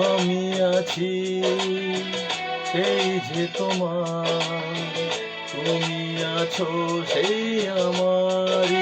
আমি আছি সেই যে তোমার। তুমি আছো সেই আমারই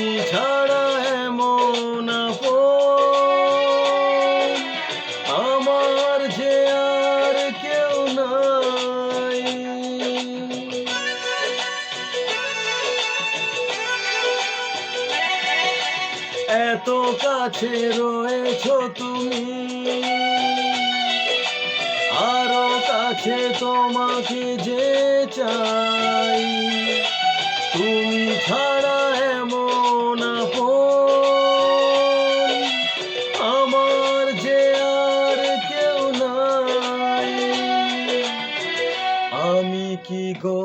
এত কাছে রয়েছ তুমি। আরও কাছে তোমাকে যে চাই। তুমি ছাড়া এমন আমার যে আর কেউ নাই। আমি কি গো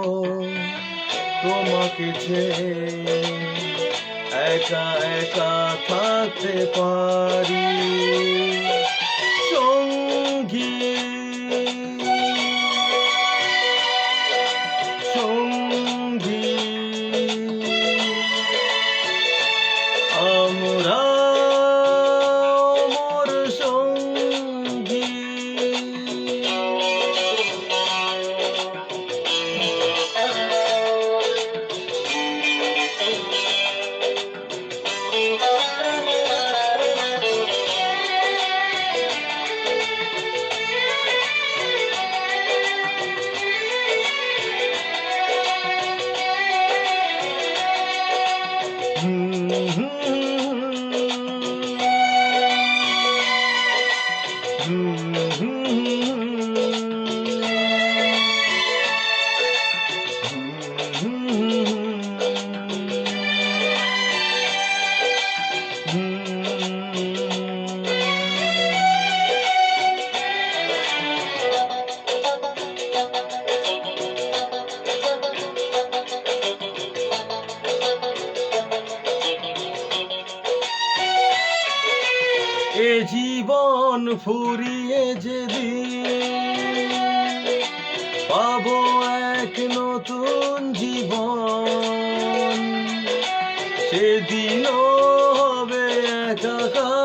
তোমাকে ছেড়ে একা একা থাকতে পারি। এ জীবন ফুরিয়ে যেদিন পাবো এক নতুন জীবন সেদিনও হবে একাকার।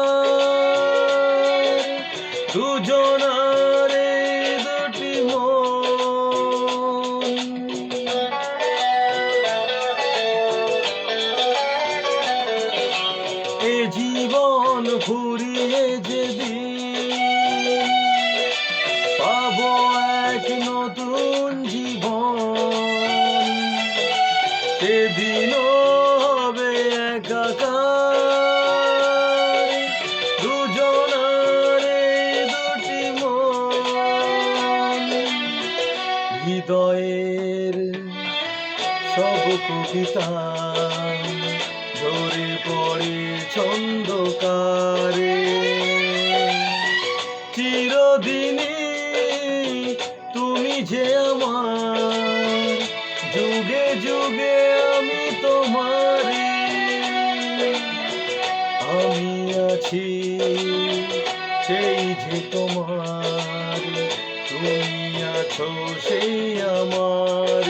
সেদিনও হবে একাকার। দুজনার দুটি মন। হৃদয়ের সব কবিতা ঝরে পড়ে ছন্দকারে। চিরদিনই তুমি যে আমার যুগে যুগে আমি তোমার আমি আছি সেই যে তোমার। তুমি আছো সেই আমার